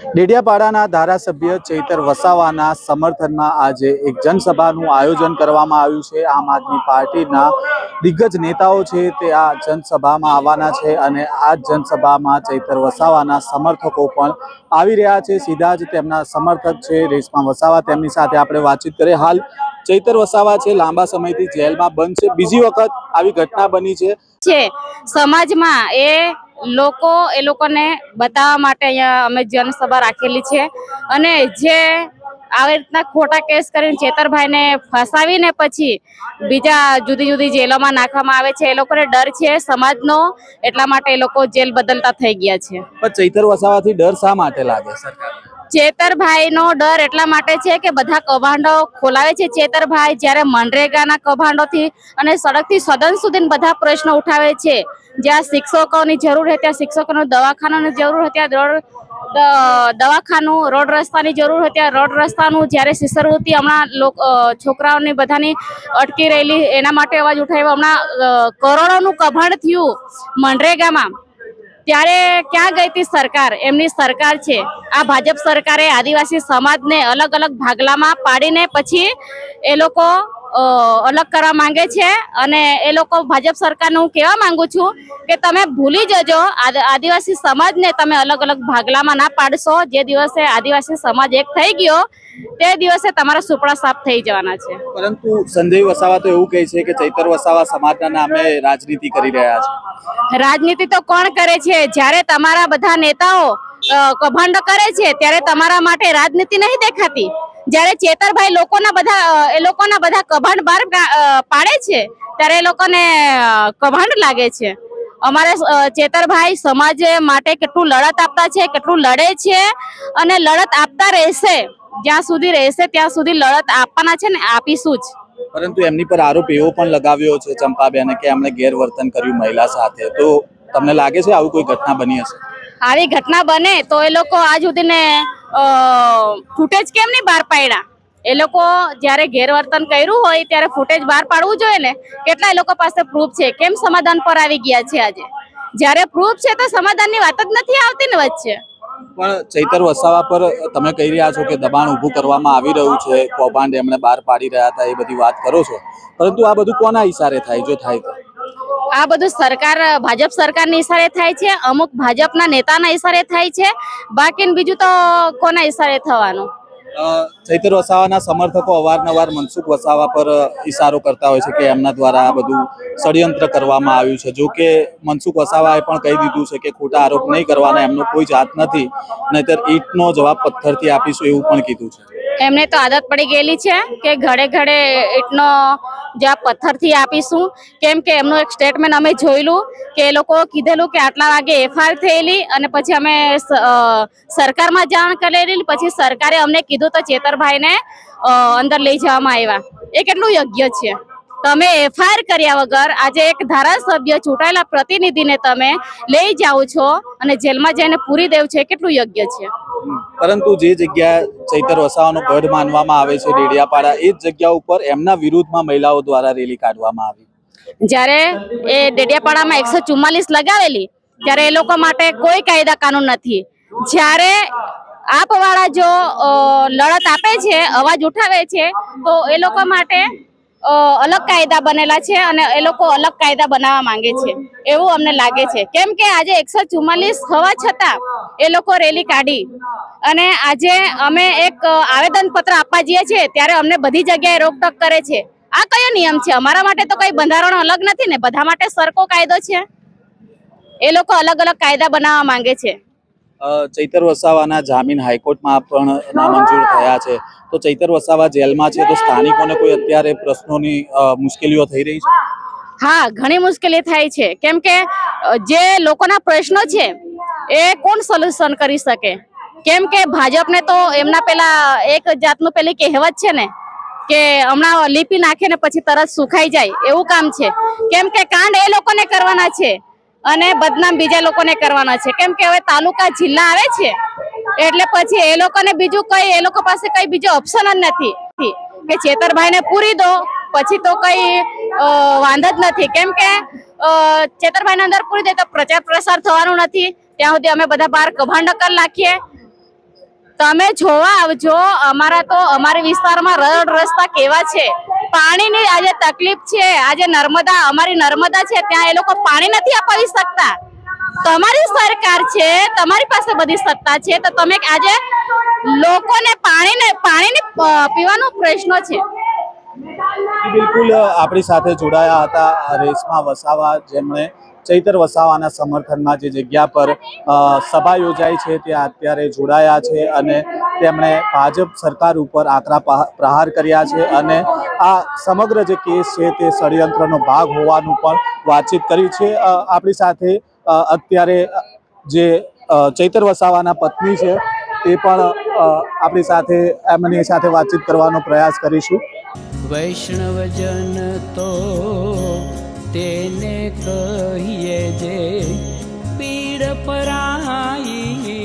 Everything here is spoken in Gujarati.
ડેડિયાપાડાના ધારાસભ્ય ચૈતર વસાવાના સમર્થનમાં આજે એક જનસભાનું આયોજન કરવામાં આવ્યું છે. આમ આદમી પાર્ટીના દિગ્ગજ નેતાઓ છે તે આ જનસભામાં આવવાના છે અને આ જનસભામાં ચૈતર વસાવાના સમર્થકો પણ આવી રહ્યા છે. સીધા જ તેમના સમર્થક છે રેશમા વસાવા. તેમની સાથે આપણે વાતચીત કરીએ. હાલ ચૈતર વસાવા છે, લાંબા સમયથી જેલમાં બંધ છે. બીજી વખત આવી ઘટના બની છે. સમાજમાં એ લોકો એ લોકોને બતાવવા માટે અહીંયા અમે જનસભા રાખેલી છે. અને જે આવી રીતના ખોટા કેસ કરીને ચેતરભાઈને ફસાવીને પછી બીજા જુદી જુદી જેલોમાં નાખવામાં આવે છે એ લોકોને ડર છે સમાજનો. એટલા માટે એ લોકો જેલ બદલતા થઈ ગયા છે. પણ ચૈતર વસાવાથી ડર શા માટે લાગે સરકાર ચેતરભાઈનો ડર એટલા માટે છે કે બધા કૌભાંડો ખોલાવે છે. ચેતરભાઈ જ્યારે મનરેગાના કૌભાંડોથી અને સડકથી સદન સુધી બધા પ્રશ્નો ઉઠાવે છે. જ્યાં શિક્ષકોની જરૂર હોય ત્યાં શિક્ષકોનું દવાખાનાની જરૂર ત્યાં રોડ દવાખાનું, રોડ રસ્તાની જરૂર ત્યાં રોડ રસ્તાનું જ્યારે શિષ્યવૃત્તિ હમણાં છોકરાઓને બધાની અટકી રહેલી, એના માટે અવાજ ઉઠાવ્યો. હમણાં કરોડોનું કભાંડ થયું મનરેગામાં. ત્યારે ક્યાં ગઈ હતી સરકાર? એમની સરકાર છે. આ ભાજપ સરકારે આદિવાસી સમાજને અલગ અલગ ભાગલામાં પાડીને પછી એ લોકો અલગ કરવા માંગે છે અને એ લોકો ભાજપ સરકારને હું કહેવા માંગુ છું કે તમે ભૂલી જજો. આદ- આદિવાસી સમાજને તમે અલગ અલગ ભાગલામાં ના પાડશો. જે દિવસે આદિવાસી સમાજ એક થઈ ગયો તે દિવસે તમારા સુપડા સાફ થઈ જવાના છે. પરંતુ સંજય વસાવા તો એવું કહે છે કે ચૈતર વસાવા સમાજના નામે રાજનીતિ કરી રહ્યા છે. રાજનીતિ તો કોણ કરે છે? જ્યારે તમારા બધા નેતાઓ કભાંડો કરે છે ત્યારે તમારા માટે રાજનીતિ નહીં દેખાતી. જ્યારે ચેતરભાઈ લોકોના બધા એ લોકોના બધા કભાંડ બહાર પાડે છે ત્યારે એ લોકોને કભાંડ લાગે છે. અમારે ચેતરભાઈ સમાજ માટે કેટલું લડત આપતા છે કેટલું લડે છે અને લડત આપતા રહેશે જ્યાં સુધી રહેશે ત્યાં સુધી લડત આપવાના છે ને આપીશું જ. પરંતુ એમની પર આરોપ એવો પણ લગાવ્યો છે ચંપાબેને કે એમણે ગેરવર્તન કર્યું મહિલા સાથે. તો તમને લાગે છે આવું કોઈ ઘટના બની હશે? આવી ઘટના બને તો એ લોકો આજ સુધીને ફૂટેજ કેમ નહીં બહાર પાડ્યા? એ લોકો જ્યારે ગેરવર્તન કર્યું હોય ત્યારે ફૂટેજ બહાર પાડવું જોઈએ ને કેટલા એ લોકો પાસે પ્રૂફ છે. કેમ સમાધાન પર આવી ગયા છે આજે? જ્યારે પ્રૂફ છે તો સમાધાનની વાત જ નથી આવતી ને વચ્ચે. પણ ચૈતર વસાવા પર તમે કહી રહ્યા છો કે દબાણ ઊભું કરવામાં આવી રહ્યું છે, કૌભાંડ એમણે બહાર પાડી રહ્યા હતા, એ બધી વાત કરો છો. પરંતુ આ બધું કોના ઈશારે થાય, જો થાય તો? આ બધું સરકાર, ભાજપ સરકારની ઈશારે થાય છે, અમુક ભાજપના નેતાના ઈશારે થાય છે બાકી બીજું તો કોના ઈશારે થવાનું? ચૈતર વસાવાના સમર્થકો અવારનવાર મનસુખ વસાવા પર ઈશારો કરતા હોય છે કે એમના દ્વારા આ બધું ષડયંત્ર કરવામાં આવ્યું છે. જો કે મનસુખ વસાવાએ પણ કહી દીધું છે કે ખોટા આરોપ નહીં કરવાના, એમનો કોઈ જાત નથી. નહીતર ઈટનો જવાબ પથ્થરથી આપીશું એવું પણ કીધું છે. એમને તો આદત પડી ગયેલી છે કે ઘડે ઘડે ઈટનો જ્યાં પથ્થરથી આપીશું. કેમ કે એમનું એક સ્ટેટમેન્ટ અમે જોયેલું કે એ લોકો કીધેલું કે આટલા વાગે એફઆઈઆર થયેલી અને પછી અમે સરકારમાં જાણ કરેલી પછી સરકારે અમને કીધું તો ચેતરભાઈને અંદર લઈ જવામાં આવ્યા. એ કેટલું યોગ્ય છે. તમે એફઆઈઆર કર્યા વગર આજે એક ધારાસભ્ય ચૂંટાયેલા પ્રતિનિધિને તમે લઈ જાઓ છો અને જેલમાં જઈને પૂરી દેવ છે કેટલું યોગ્ય છે? પરંતુ જે જગ્યા ચૈતર વસાવાનો ગઢ માનવામાં આવે છે ડેડિયાપાડા એ જ જગ્યા ઉપર એમના વિરુદ્ધમાં મહિલાઓ દ્વારા રેલી કાઢવામાં આવી. જ્યારે એ ડેડિયાપાડામાં એકસો ચુમ્માલીસ લગાવેલી ત્યારે એ લોકો માટે કોઈ કાયદા કાનૂન નથી. જ્યારે આપવાળા જો લડત આપે છે અવાજ ઉઠાવે છે તો એ લોકો માટે અલગ કાયદા બનેલા છે અને એ લોકો અલગ કાયદા બનાવવા માંગે છે. એવું અમને લાગે છે. કેમ કે આજે એકસો ચુમ્માલીસ હોવા છતાં એ લોકો રેલી કાઢી. અને આજે અમે એક આવેદન પત્ર આપવા જઈએ છીએ ત્યારે અમને બધી જગ્યાએ રોકટોક કરે છે. આ કયો નિયમ છે? અમારા માટે તો કઈ બંધારણ અલગ નથી ને? બધા માટે સરખો કાયદો છે? એ લોકો અલગ અલગ કાયદા બનાવવા માંગે છે. ચૈતર વસાવાના જામીન હાઈકોર્ટમાં પણ નામંજૂર થયા છે. તો ચૈતર વસાવા જેલમાં છે તો સ્થાનિકોને કોઈ અત્યારે પ્રશ્નોની મુશ્કેલીઓ થઈ રહી છે? હા, ઘણી મુશ્કેલી થાય છે. કેમ કે જે લોકોના પ્રશ્નો છે એ કોણ સોલ્યુશન કરી શકે? કેમ કે ભાજપને તો એમના પેલા એક જાતનું પેલી કહેવત છે ને કે હમણાં લીપી નાખે ને પછી તરત સુખાઈ જાય, એવું કામ છે. કેમ કે કાંડ એ લોકોને કરવાના છે. અને બદનામ બીજા લોકોને કરવાના છે. કેમ કે હવે તાલુકા જિલ્લા આવે છે, એટલે પછી એ લોકોને બીજું કઈ, એ લોકો પાસે કઈ બીજો ઓપ્શન જ નથી. કે ચેતરભાઈને પૂરી દો, પછી તો કઈ વાંધો જ નથી. કેમ કે ચેતરભાઈને અંદર પૂરી દે તો પ્રચાર પ્રસાર થવાનું નથી. ત્યાં સુધી અમે બધા બહાર કભાંડ કરી નાખીએ. તમે જોવા આવજો, અમારા તો અમારા વિસ્તારમાં રોડ રસ્તા કેવા છે. પાણીની આજે તકલીફ છે. આજે નર્મદા, અમારી નર્મદા છે, ત્યાં એ લોકો પાણી નથી અપાવી શકતા. તમારી સરકાર છે, તમારી પાસે બધી સત્તા છે, તો તમે આજે લોકોને પાણીને પાણીને પીવાનો પ્રશ્ન છે. બિલકુલ આપણી સાથે જોડાયા હતા રેસમાં વસાવા જેમણે ચૈતર વસાવાના સમર્થનમાં જે જગ્યા પર સભા યોજાઈ છે, ત્યાં અત્યારે જોડાયા છે અને તેમણે ભાજપ સરકાર ઉપર આકરા પ્રહાર કર્યા છે અને આ સમગ્ર જે કેસ છે તે ષડયંત્રનો ભાગ હોવાનું પણ વાતચીત કરી છે. આપણી સાથે અત્યારે જે ચૈતર વસાવાના પત્ની છે તે પણ આપણી સાથે, એમની સાથે વાતચીત કરવાનો પ્રયાસ કરીશું. વૈષ્ણવજન તો તેને કહીએ જે પીડ પરાઈ